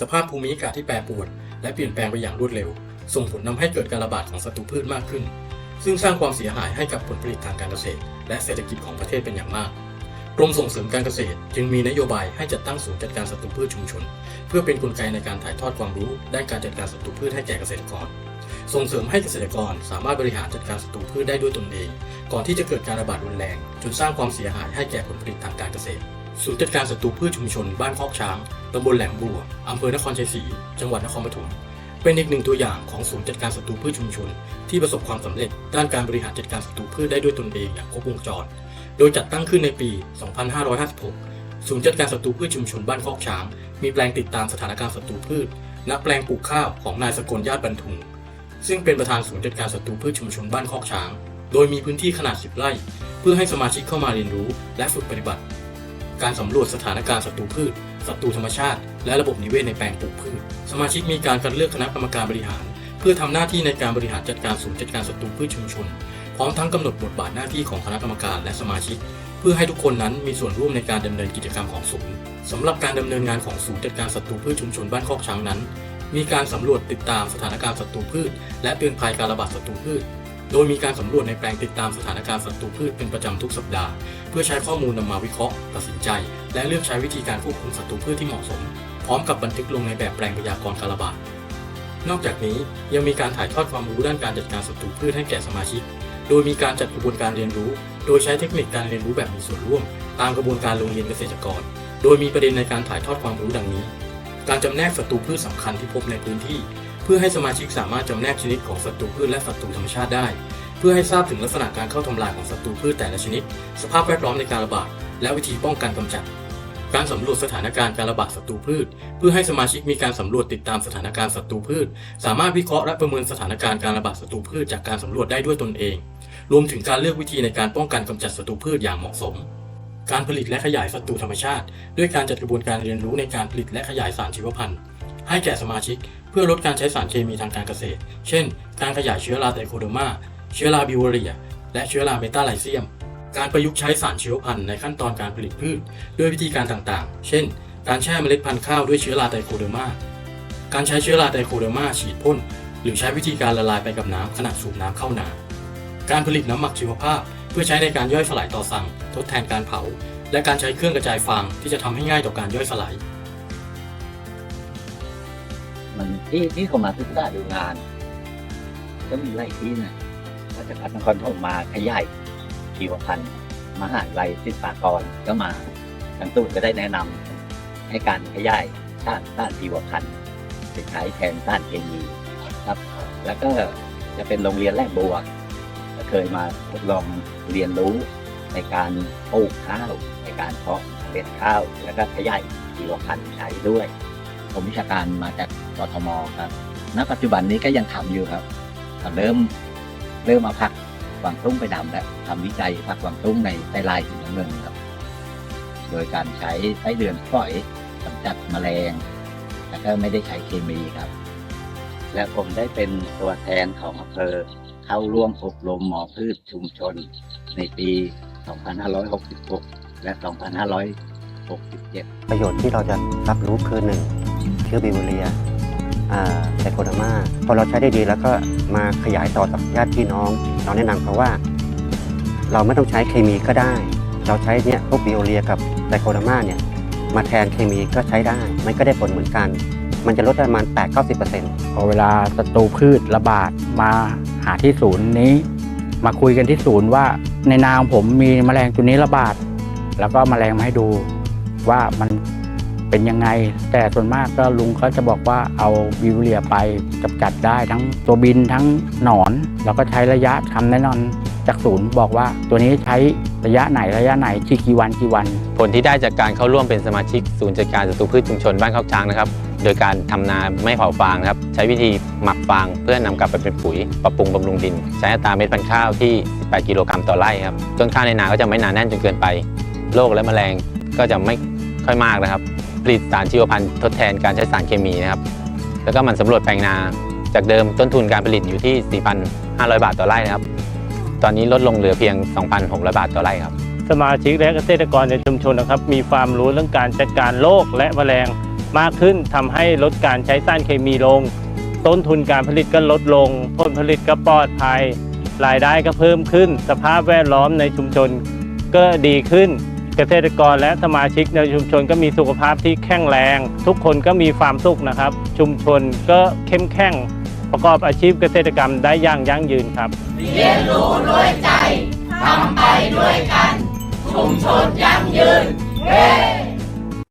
สภาพภูมิอากาศที่แปรปรวน และเปลี่ยนแปลงไปอย่างรวดเร็ว ส่งผลนำให้เกิดการระบาดของศัตรูพืชมากขึ้น ซึ่งสร้างความเสียหายให้กับผลผลิตทางการเกษตร และเศรษฐกิจของประเทศเป็นอย่างมากกรมส่งเสริมการเกษตร จึงมีนโยบายให้จัดตั้งศูนย์จัดการศัตรูพืชชุมชน เพื่อเป็นกลไกในการถ่ายทอดความรู้ด้านการจัดการศัตรูพืชให้แก่เกษตรกร ส่งเสริมให้เกษตรกรสามารถบริหารจัดการศัตรูพืชได้ด้วยตนเอง ก่อนที่จะเกิดการระบาดรุนแรง จนสร้างความเสียหายให้แก่ผลผลิตทางการเกษตร ศูนย์จัดการศัตรูพืชชุมชนบ้านคอกช้างตำบลแหลมบัวอำเภอนครชัยศรีจังหวัดนครปฐมเป็นอีกหนึ่งตัวอย่างของศูนย์จัดการศัตรูพืชชุมชน ที่ประสบความสำเร็จด้านการบริหารจัดการศัตรูพืชได้ด้วยตนเองอย่างครบวงจร โดยจัดตั้งขึ้นในปี 2556 ศูนย์จัดการศัตรูพืชชุมชนบ้านคอกช้าง มีแปลงติดตามสถานการณ์ศัตรูพืชณแปลงปลูกข้าวของนายสกลญาติบรรทุงซึ่งเป็นประธานศูนย์จัดการศัตรูพืชชุมชนบ้านคอกช้าง โดยมีพื้นที่ขนาด 10 ไร่ เพื่อให้สมาชิกเข้ามาเรียนรู้และฝึกปฏิบัติ การสำรวจสถานการณ์ศัตรูพืชศัตรูธรรมชาติ และระบบนิเวศในแปลงปลูกพืช สมาชิกมีการคัดเลือกคณะกรรมการบริหาร เพื่อทำหน้าที่ในการบริหารจัดการศูนย์จัดการศัตรูพืชชุมชน พร้อมทั้งกำหนดบทบาทหน้าที่ของคณะกรรมการและสมาชิก เพื่อให้ทุกคนนั้นมีส่วนร่วมในการดำเนินกิจกรรมของศูนย์สำหรับการดำเนินงานของศูนย์จัดการศัตรูพืชชุมชนบ้านคอกช้างนั้น มีการสำรวจติดตามสถานการณ์ศัตรูพืช และเตือนภัยการระบาดศัตรูพืช โดยมีการสำรวจในแปลงติดตามสถานการณ์ศัตรูพืชเป็นประจำทุกสัปดาห์ เพื่อใช้ข้อมูลนำมาวิเคราะห์ ตัดสินใจ และเลือกใช้วิธีการควบคุมศัตรูพืชที่เหมาะสม พร้อมกับบันทึกลงในแบบแปลงพยากรณ์การระบาดนอกจากนี้ยังมีการถ่ายทอดความรู้ด้านการจัดการศัตรูพืชให้แก่สมาชิก โดยมีการจัดกระบวนการเรียนรู้ โดยใช้เทคนิคการเรียนรู้แบบมีส่วนร่วม ตามกระบวนการโรงเรียนเกษตรกร โดยมีประเด็นในการถ่ายทอดความรู้ดังนี้ การจำแนกศัตรูพืชสำคัญที่พบในพื้นที่ เพื่อให้สมาชิกสามารถจำแนกชนิดของศัตรูพืชและศัตรูธรรมชาติได้ เพื่อให้ทราบถึงลักษณะการเข้าทำลายของศัตรูพืชแต่ละชนิด สภาพแวดล้อมในการระบาด และวิธีป้องกันกำจัด การสำรวจสถานการณ์การระบาดศัตรูพืช เพื่อให้สมาชิกมีการสำรวจติดตามสถานการณ์ศัตรูพืช สามารถวิเคราะห์และประเมินสถานการณ์การระบาดศัตรูพืชจากการสำรวจได้ด้วยตนเอง รวมถึงการเลือกวิธีในการป้องกันกำจัดศัตรูพืชอย่างเหมาะสมการผลิตและขยายศัตรูธรรมชาติ ด้วยการจัดกระบวนการเรียนรู้ในการผลิตและขยายสารชีวพันธุ์ ให้แก่สมาชิก พื่อลดการใช้สารเคมีทางการเกษตร เช่น การขยายเชื้อราไตโคเดอร์มา เชื้อราบิวเรีย และเชื้อราเมตาไลเซียม การประยุกต์ใช้สารชีวพันธุ์ในขั้นตอนการผลิตพืช ด้วยวิธีการต่างๆ เช่น การแช่เมล็ดพันธุ์ข้าวด้วยเชื้อราไตโคเดอร์มา การใช้เชื้อราไตโคเดอร์มาฉีดพ่น หรือใช้วิธีการละลายไปกับน้ำขณะสูบน้ำเข้านา การผลิตน้ำหมักชีวภาพ เพื่อใช้ในการย่อยสลายต่อสั่ง ทดแทนการเผา และการใช้เครื่องกระจายฟางที่จะทำให้ง่ายต่อการย่อยสลาย มันที่ที่เขามาศึกษาดูงาน ก็มีหลายที่นะราชพัฒนครถมมาขยายชีวพันธ์มหาลัยศิลปากรก็มาทางตูนก็ได้แนะนำให้การขยายต้านต้านชีวพันธุ์ไปใช้แทนต้านเคมีครับ แล้วก็จะเป็นโรงเรียนแรกบัวกเคยมาทดลองเรียนรู้ในการปลูกข้าว ในการเพาะเมล็ดข้าว แล้วก็ขยายชีวพันธุ์ใช้ด้วย มวิชาการมาจากกทมครับ ณ ปัจจุบันนี้ก็ยังทำอยู่ครับเริ่มเริ่มมาพักกวางตุ้งไปดำแล้วทำวิจัยพักกวางตุ้งในไตรลายหินน้ำเงินครับ โดยการใช้ไส้เดือนฝอยกำจัดแมลง แล้วก็ไม่ได้ใช้เคมีครับ และผมได้เป็นตัวแทนของอำเภอเข้าร่วมอบรมหมอพืชชุมชน ในปี 2566 และ 2567 ประโยชน์ที่เราจะรับรู้คือหนึ่ง เชื้อบิวเรียไซโคดามาพอเราใช้ได้ดีแล้วก็มาขยายต่อกับญาติพี่น้อง เราแนะนำเขาว่า เราไม่ต้องใช้เคมีก็ได้ เราใช้เนี่ยพวกบิวเรียกับไซโคดามาเนี่ยมาแทนเคมีก็ใช้ได้ มันก็ได้ผลเหมือนกัน มันจะลดได้ประมาณ 8-90%พอเวลาศัตรูพืชระบาดมาหาที่ศูนย์นี้ มาคุยกันที่ศูนย์ว่าในนาของผมมีแมลงตัวนี้ระบาด แล้วก็แมลงมาให้ดูว่ามัน เป็นยังไง แต่ส่วนมากก็ลุงก็จะบอกว่าเอาวิวเรียไปกำจัดได้ทั้งตัวบินทั้งหนอน แล้วก็ใช้ระยะคำแน่นอนจากศูนย์บอกว่าตัวนี้ใช้ระยะไหนระยะไหนที่กี่วันกี่วัน ผลที่ได้จากการเข้าร่วมเป็นสมาชิกศูนย์จัดการศัตรูพืชชุมชนบ้านข้าวช้างนะครับโดยการทำนาไม่เผาฟางนะครับ ใช้วิธีหมักฟางเพื่อนำกลับไปเป็นปุ๋ยปรับปรุงบำรุงดิน ใช้อัตราเม็ดพันธุ์ข้าวที่ 18 กิโลกรัมต่อไร่ครับต้นข้าวในนาก็จะไม่หนาแน่นจนเกินไปโรคและแมลงก็จะไม่ค่อยมากนะครับ ผลิตสารชีวพันธุ์ทดแทนการใช้สารเคมีนะครับ แล้วก็มันสำรวจแปลงนา จากเดิมต้นทุนการผลิตอยู่ที่ 4,500 บาทต่อไร่นะครับ ตอนนี้ลดลงเหลือเพียง 2,600 บาทต่อไร่ครับ สมาชิกและเกษตรกรในชุมชนนะครับ มีความรู้เรื่องการจัดการโรคและแมลงมากขึ้นทำให้ลดการใช้สารเคมีลง ต้นทุนการผลิตก็ลดลง ผลผลิตก็ปลอดภัย รายได้ก็เพิ่มขึ้น สภาพแวดล้อมในชุมชนก็ดีขึ้น เกษตรกรและสมาชิกในชุมชนก็มีสุขภาพที่แข็งแรง ทุกคนก็มีความสุขนะครับ ชุมชนก็เข้มแข็งประกอบอาชีพเกษตรกรรมได้อย่างยั่งยืนครับ เรียนรู้ด้วยใจทำไปด้วยกัน ชุมชนยั่งยืนเย้